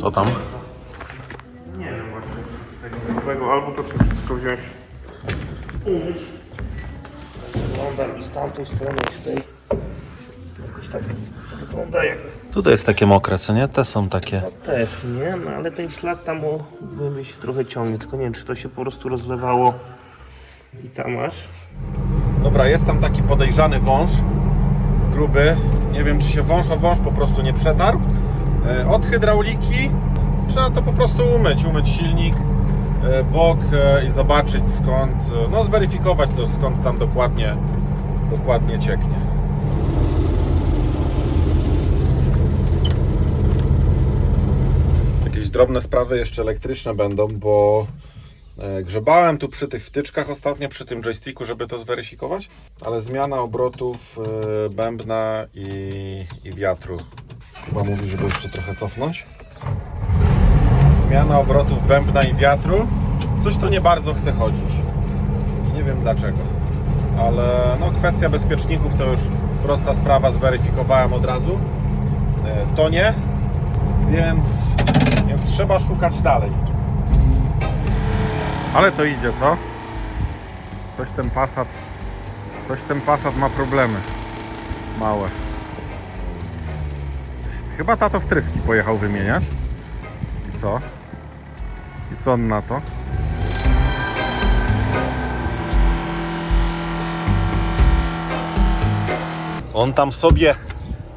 Co tam? Nie wiem właśnie tego zwykłego, albo to trzeba wszystko wziąć. Użyć. Wygląda i z tamtej strony i z tej. Jakoś tak jak Tutaj jest takie mokre, co nie? Te są takie. też, nie? No ale ten ślad tam głębiej się trochę ciągnie, tylko nie wiem czy to się po prostu rozlewało i tam masz. Dobra, jest tam taki podejrzany wąż, gruby. Nie wiem, czy się wąż o wąż po prostu nie przetarł. E, Od hydrauliki trzeba to po prostu umyć, umyć silnik, e, bok e, i zobaczyć skąd, no zweryfikować to skąd tam dokładnie, dokładnie cieknie. Jakieś drobne sprawy jeszcze elektryczne będą, bo Grzebałem tu przy tych wtyczkach ostatnio, przy tym joysticku, żeby to zweryfikować, ale zmiana obrotów e, bębna i, i wiatru. Chyba mówi, żeby jeszcze trochę cofnąć. Zmiana obrotów bębna i wiatru. Coś to nie bardzo chce chodzić. Nie wiem dlaczego. Ale no, kwestia bezpieczników to już prosta sprawa, zweryfikowałem od razu. E, To nie, więc, więc trzeba szukać dalej. Ale to idzie, co? Coś ten Passat, coś ten Passat ma problemy. Małe. Chyba tato wtryski pojechał wymieniać. I co? I co on na to? On tam sobie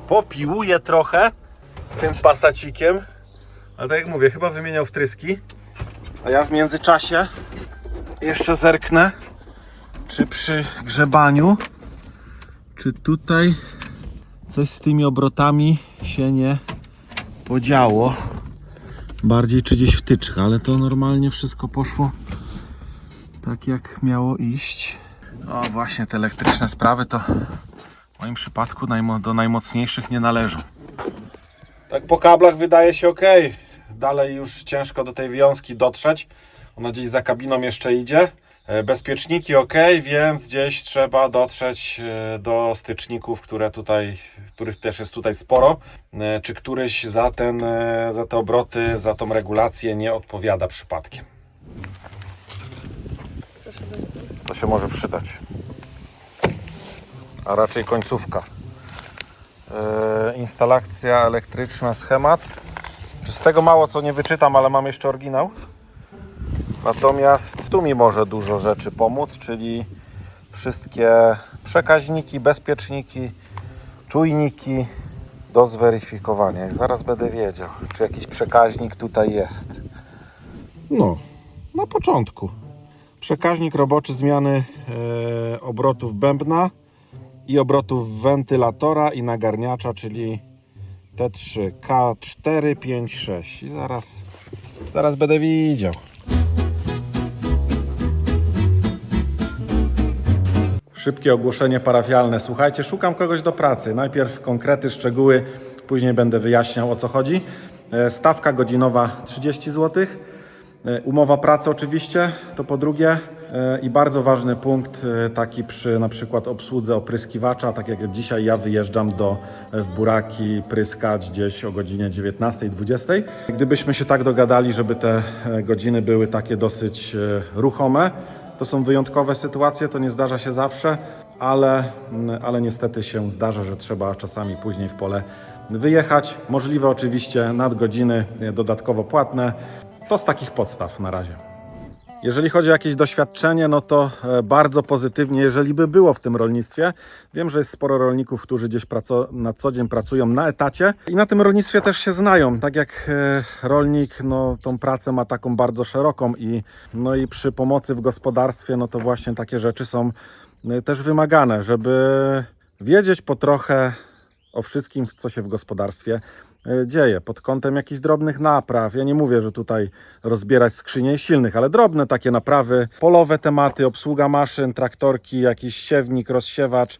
popiłuje trochę tym pasacikiem. Ale tak jak mówię, chyba wymieniał wtryski. A ja w międzyczasie jeszcze zerknę, czy przy grzebaniu, czy tutaj coś z tymi obrotami się nie podziało. Bardziej czy gdzieś wtyczka, ale to normalnie wszystko poszło tak jak miało iść. O właśnie te elektryczne sprawy to w moim przypadku do najmocniejszych nie należą. Tak po kablach wydaje się ok. Dalej już ciężko do tej wiązki dotrzeć. Ona gdzieś za kabiną jeszcze idzie. E, Bezpieczniki ok, więc gdzieś trzeba dotrzeć e, do styczników, które tutaj, których też jest tutaj sporo. E, Czy któryś za, ten, za te obroty, za tą regulację nie odpowiada przypadkiem. To się może przydać. A raczej końcówka. Instalacja elektryczna, schemat. Z tego mało co nie wyczytam, ale mam jeszcze oryginał. Natomiast tu mi może dużo rzeczy pomóc, czyli wszystkie przekaźniki, bezpieczniki, czujniki do zweryfikowania. Zaraz będę wiedział, czy jakiś przekaźnik tutaj jest. No, na początku. Przekaźnik roboczy zmiany e, obrotów bębna i obrotów wentylatora i nagarniacza, czyli T3, K4, 5, 6. I zaraz, zaraz będę widział. Szybkie ogłoszenie parafialne. Słuchajcie, szukam kogoś do pracy. Najpierw konkrety, szczegóły, później będę wyjaśniał o co chodzi. E, Stawka godzinowa 30 zł. E, Umowa pracy oczywiście, to po drugie. I bardzo ważny punkt e, taki przy na przykład obsłudze opryskiwacza, tak jak dzisiaj ja wyjeżdżam do e, w Buraki pryskać gdzieś o godzinie 19-20. Gdybyśmy się tak dogadali, żeby te e, godziny były takie dosyć ruchome, to są wyjątkowe sytuacje, to nie zdarza się zawsze, ale, ale niestety się zdarza, że trzeba czasami później w pole wyjechać. Możliwe oczywiście nadgodziny dodatkowo płatne. To z takich podstaw na razie. Jeżeli chodzi o jakieś doświadczenie, no to e, bardzo pozytywnie, jeżeli by było w tym rolnictwie. Wiem, że jest sporo rolników, którzy gdzieś na co dzień pracują na etacie i na tym rolnictwie też się znają. Tak jak e, rolnik, no tą pracę ma taką bardzo szeroką i, no i przy pomocy w gospodarstwie, no to właśnie takie rzeczy są e, też wymagane, żeby wiedzieć po trochę o wszystkim, co się w gospodarstwie dzieje, pod kątem jakichś drobnych napraw. Ja nie mówię, że tutaj rozbierać skrzynie silnych, ale drobne takie naprawy, polowe tematy, obsługa maszyn, traktorki, jakiś siewnik, rozsiewacz.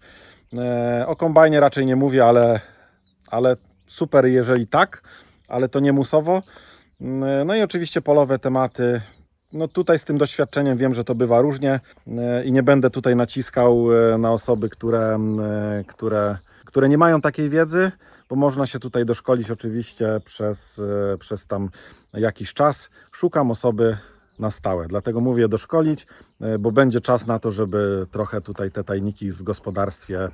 E, O kombajnie raczej nie mówię, ale, ale super, jeżeli tak, ale to nie musowo. Mm, No i oczywiście polowe tematy. No tutaj z tym doświadczeniem wiem, że to bywa różnie e, i nie będę tutaj naciskał e, na osoby, które, m, e, które, które nie mają takiej wiedzy, bo można się tutaj doszkolić oczywiście przez, e, przez tam jakiś czas. Szukam osoby na stałe. Dlatego mówię doszkolić, e, bo będzie czas na to, żeby trochę tutaj te tajniki w gospodarstwie e,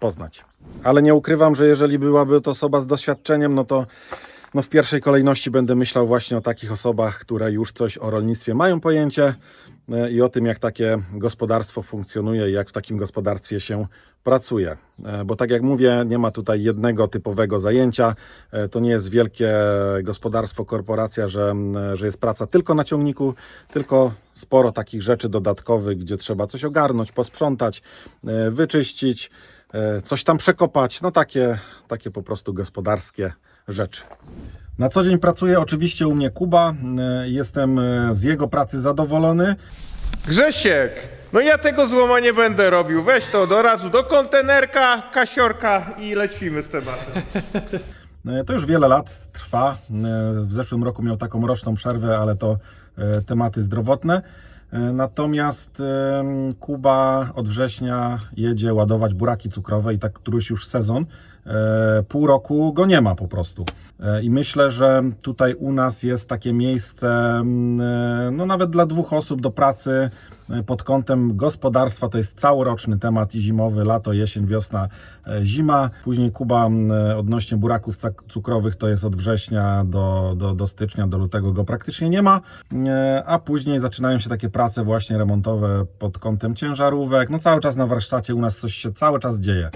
poznać. Ale nie ukrywam, że jeżeli byłaby to osoba z doświadczeniem, no to no w pierwszej kolejności będę myślał właśnie o takich osobach, które już coś o rolnictwie mają pojęcie i o tym, jak takie gospodarstwo funkcjonuje i jak w takim gospodarstwie się pracuje. E, Bo tak jak mówię, nie ma tutaj jednego typowego zajęcia. E, To nie jest wielkie gospodarstwo, korporacja, że, że jest praca tylko na ciągniku, tylko sporo takich rzeczy dodatkowych, gdzie trzeba coś ogarnąć, posprzątać, e, wyczyścić, coś tam przekopać. No takie, takie po prostu gospodarskie rzeczy. Na co dzień pracuje oczywiście u mnie Kuba. Jestem z jego pracy zadowolony. Grzesiek, no ja tego złoma nie będę robił. Weź to do razu do kontenerka, kasiorka i lecimy z tematem. E, To już wiele lat trwa. E, W zeszłym roku miał taką roczną przerwę, ale to e, tematy zdrowotne. E, Natomiast Kuba od września jedzie ładować buraki cukrowe i tak któryś już sezon. Pół roku go nie ma po prostu. I myślę, że tutaj u nas jest takie miejsce, no nawet dla dwóch osób do pracy pod kątem gospodarstwa. To jest całoroczny temat i zimowy, lato, jesień, wiosna, e, zima. Później Kuba e, odnośnie buraków cukrowych to jest od września do, do, do stycznia, do lutego go praktycznie nie ma. E, A później zaczynają się takie prace właśnie remontowe pod kątem ciężarówek. No cały czas na warsztacie u nas coś się cały czas dzieje.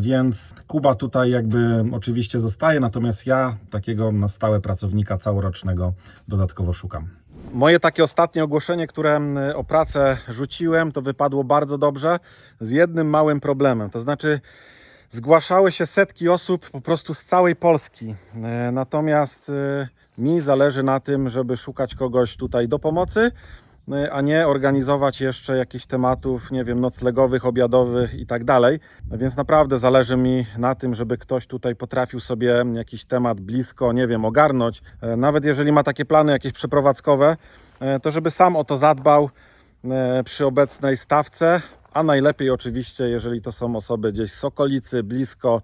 Więc Kuba tutaj jakby oczywiście zostaje, natomiast ja takiego na stałe pracownika całorocznego dodatkowo szukam. Moje takie ostatnie ogłoszenie, które o pracę rzuciłem, to wypadło bardzo dobrze, z jednym małym problemem. To znaczy, zgłaszały się setki osób po prostu z całej Polski. E, Natomiast e, mi zależy na tym, żeby szukać kogoś tutaj do pomocy, a nie organizować jeszcze jakichś tematów, nie wiem, noclegowych, obiadowych i tak dalej. Więc naprawdę zależy mi na tym, żeby ktoś tutaj potrafił sobie jakiś temat blisko, nie wiem, ogarnąć. E, Nawet jeżeli ma takie plany jakieś przeprowadzkowe, e, to żeby sam o to zadbał e, przy obecnej stawce, a najlepiej oczywiście, jeżeli to są osoby gdzieś z okolicy, blisko,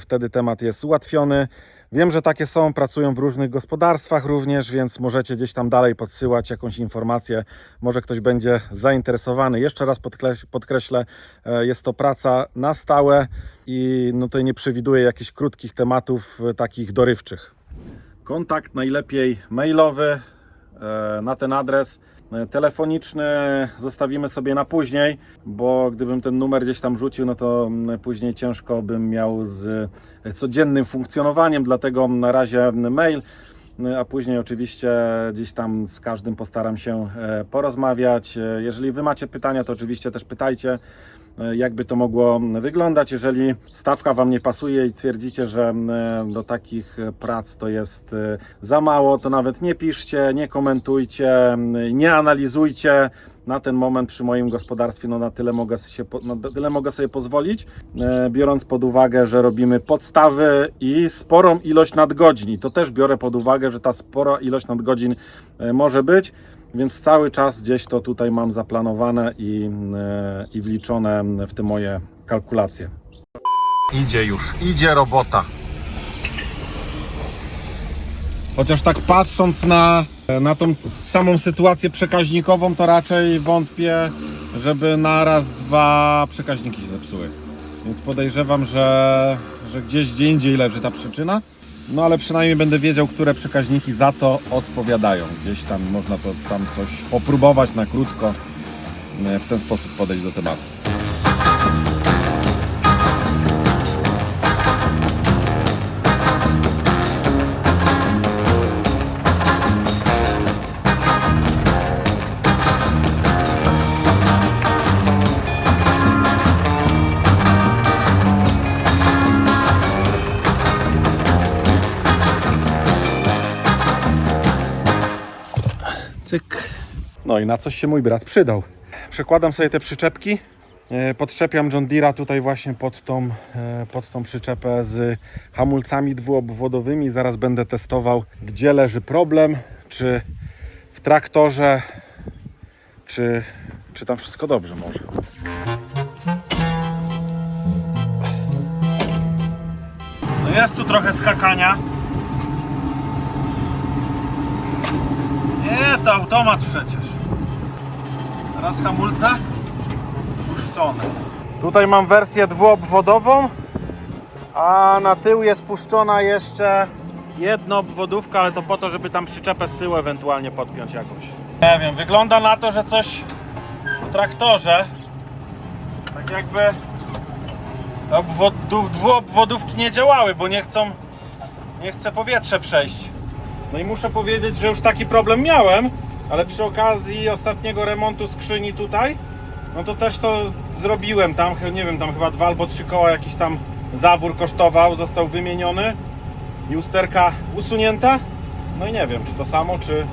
wtedy temat jest ułatwiony. Wiem, że takie są, pracują w różnych gospodarstwach również, więc możecie gdzieś tam dalej podsyłać jakąś informację. Może ktoś będzie zainteresowany. Jeszcze raz podkreś- podkreślę, e, jest to praca na stałe i no tutaj nie przewiduję jakichś krótkich tematów e, takich dorywczych. Kontakt najlepiej mailowy e, na ten adres. E, Telefoniczny zostawimy sobie na później, bo gdybym ten numer gdzieś tam rzucił, no to mm, później ciężko bym miał z e, codziennym funkcjonowaniem, dlatego na razie mail, e, a później oczywiście gdzieś tam z każdym postaram się e, porozmawiać. E, Jeżeli Wy macie pytania, to oczywiście też pytajcie e, jakby to mogło wyglądać. Jeżeli stawka Wam nie pasuje i twierdzicie, że do takich prac to jest za mało, to nawet nie piszcie, nie komentujcie, nie analizujcie. Na ten moment przy moim gospodarstwie no na tyle mogę się, na tyle mogę sobie pozwolić, e, biorąc pod uwagę, że robimy podstawy i sporą ilość nadgodzin. I to też biorę pod uwagę, że ta spora ilość nadgodzin e, może być. Więc cały czas gdzieś to tutaj mam zaplanowane i, e, i wliczone w te moje kalkulacje. Idzie już, idzie robota. Chociaż tak patrząc na, na tą samą sytuację przekaźnikową, to raczej wątpię, żeby naraz dwa przekaźniki się zepsuły. Więc podejrzewam, że, że gdzieś gdzie indziej leży ta przyczyna. No ale przynajmniej będę wiedział, które przekaźniki za to odpowiadają. Gdzieś tam można to tam coś popróbować na krótko. e, W ten sposób podejść do tematu. No i na coś się mój brat przydał. Przekładam sobie te przyczepki. e, Podczepiam John Deere'a tutaj właśnie pod tą, e, pod tą przyczepę z hamulcami dwuobwodowymi. Zaraz będę testował, gdzie leży problem. Czy w traktorze, czy, czy tam wszystko dobrze może. Jest tu trochę skakania. Nie, to automat przecież. Teraz hamulce puszczone. Tutaj mam wersję dwuobwodową, a na tył jest puszczona jeszcze jedna obwodówka, ale to po to, żeby tam przyczepę z tyłu ewentualnie podpiąć jakoś. Nie wiem, wygląda na to, że coś w traktorze, tak jakby obwodów, dwuobwodówki nie działały, bo nie chcą, nie chce powietrze przejść. No i muszę powiedzieć, że już taki problem miałem, ale przy okazji ostatniego remontu skrzyni tutaj, no to też to zrobiłem tam, nie wiem, tam chyba dwa albo trzy koła jakiś tam zawór kosztował, został wymieniony i usterka usunięta. No i nie wiem, czy to samo, czy,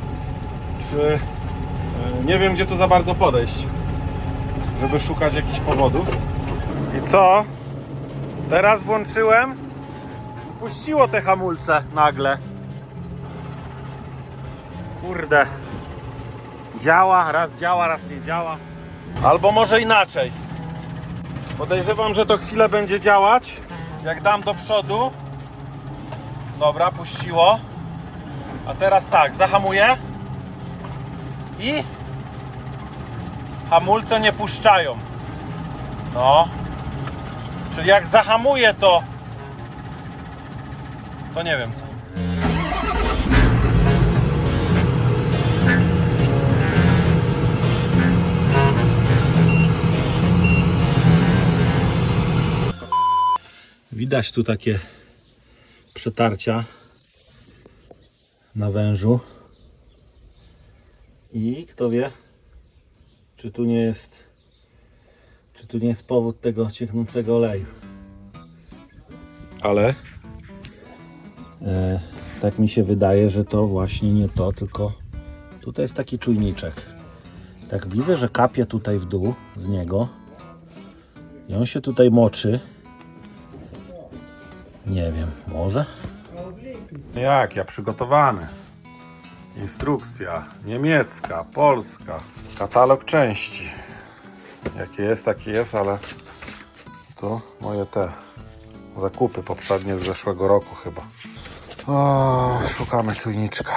czy e, nie wiem, gdzie tu za bardzo podejść, żeby szukać jakichś powodów. I co? Teraz włączyłem puściło te hamulce nagle. Kurde. Działa, raz działa, raz nie działa. Albo może inaczej. Podejrzewam, że to chwilę będzie działać. Jak dam do przodu. Dobra, puściło. A teraz tak, zahamuję. I hamulce nie puszczają. No. Czyli jak zahamuję to to nie wiem co. Widać tu takie przetarcia na wężu. I kto wie, czy tu nie jest czy tu nie jest powód tego cieknącego oleju. Ale e, tak mi się wydaje, że to właśnie nie to, tylko tutaj jest taki czujniczek. Tak widzę, że kapie tutaj w dół z niego i on się tutaj moczy. Nie wiem, może? Jak, ja przygotowany. Instrukcja niemiecka, polska, katalog części. Jakie jest, takie jest, ale to moje te zakupy poprzednie z zeszłego roku chyba. O, szukamy czujniczka.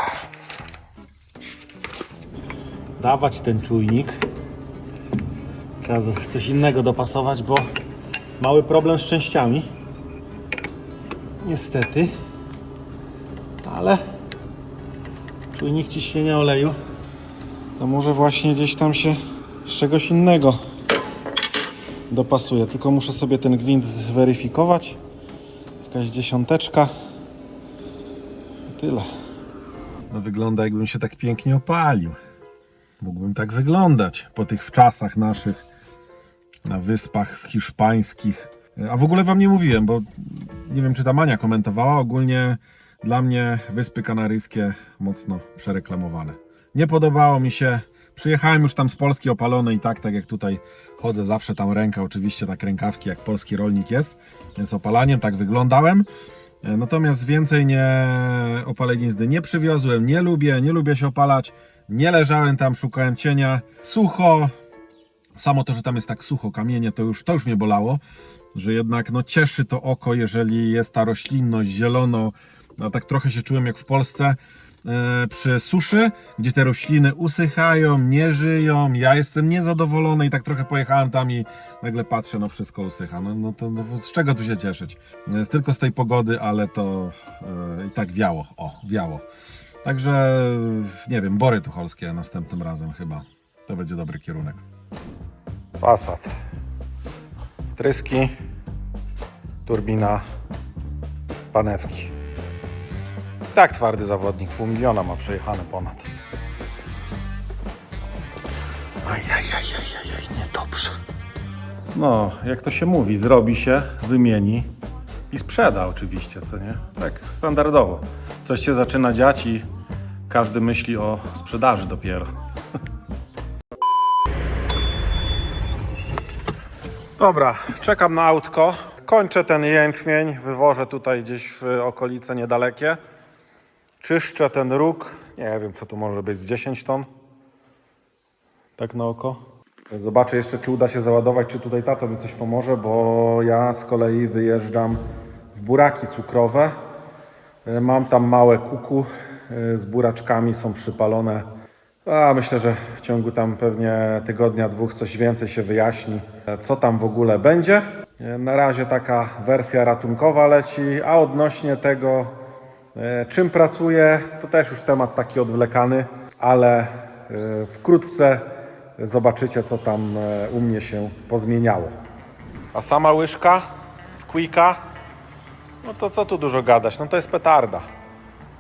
Dawać ten czujnik. Trzeba coś innego dopasować, bo mały problem z częściami. Niestety. Ale czujnik ciśnienia oleju to może właśnie gdzieś tam się z czegoś innego dopasuje. Tylko muszę sobie ten gwint zweryfikować. Jakaś dziesiąteczka. I tyle. No wygląda jakbym się tak pięknie opalił. Mógłbym tak wyglądać po tych wczasach naszych na wyspach hiszpańskich. A w ogóle wam nie mówiłem, bo nie wiem czy ta Mania komentowała. Ogólnie dla mnie Wyspy Kanaryjskie mocno przereklamowane. Nie podobało mi się. Przyjechałem już tam z Polski opalony i tak, tak jak tutaj chodzę zawsze tam ręka, oczywiście tak rękawki jak polski rolnik jest, z opalaniem, tak wyglądałem. E, Natomiast więcej nie opalenizny nie przywiozłem, nie lubię, nie lubię się opalać. Nie leżałem tam, szukałem cienia. Sucho. Samo to, że tam jest tak sucho, kamienie, to już, to już mnie bolało, że jednak no, cieszy to oko, jeżeli jest ta roślinność, zielono. No, tak trochę się czułem jak w Polsce e, przy suszy, gdzie te rośliny usychają, nie żyją. Ja jestem niezadowolony i tak trochę pojechałem tam i nagle patrzę, no wszystko usycha. No, no to no, z czego tu się cieszyć? E, Tylko z tej pogody, ale to e, i tak wiało. O, wiało. Także nie wiem, bory tucholskie następnym razem chyba. To będzie dobry kierunek. Passat. Wtryski, turbina, panewki. Tak twardy zawodnik, pół miliona ma przejechane ponad. Ajajajajajaj, niedobrze. No, jak to się mówi, zrobi się, wymieni i sprzeda oczywiście, co nie? Tak, standardowo. Coś się zaczyna dziać i każdy myśli o sprzedaży dopiero. Dobra, czekam na autko. Kończę ten jęczmień, wywożę tutaj gdzieś w okolice niedalekie. Czyszczę ten róg. Nie wiem, co tu może być, z 10 ton. Tak na oko. Zobaczę jeszcze, czy uda się załadować, czy tutaj tato mi coś pomoże, bo ja z kolei wyjeżdżam w buraki cukrowe. E, Mam tam małe kuku e, z buraczkami, są przypalone. A myślę, że w ciągu tam pewnie tygodnia, dwóch coś więcej się wyjaśni, co tam w ogóle będzie. Na razie taka wersja ratunkowa leci, a odnośnie tego, e, czym pracuję, to też już temat taki odwlekany, ale e, wkrótce zobaczycie, co tam e, u mnie się pozmieniało. A sama łyżka z Quicka, no to co tu dużo gadać, no to jest petarda.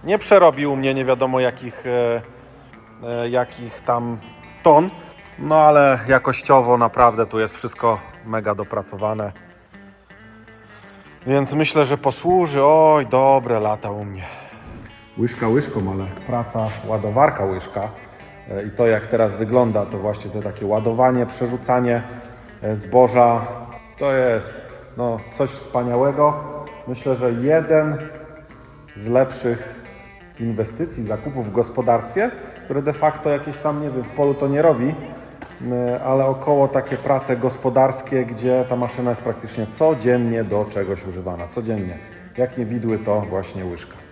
Nie przerobi u mnie nie wiadomo jakich, jakich tam ton, no ale jakościowo naprawdę tu jest wszystko mega dopracowane. Więc myślę, że posłuży, oj, dobre lata u mnie. Łyżka łyżką, ale praca ładowarka łyżka e, i to jak teraz wygląda, to właśnie to takie ładowanie, przerzucanie e, zboża, to jest no, coś wspaniałego. Myślę, że jeden z lepszych inwestycji, zakupów w gospodarstwie, które de facto jakieś tam, nie wiem, w polu to nie robi, y, ale około takie prace gospodarskie, gdzie ta maszyna jest praktycznie codziennie do czegoś używana, codziennie. Jak nie widły, to właśnie łyżka.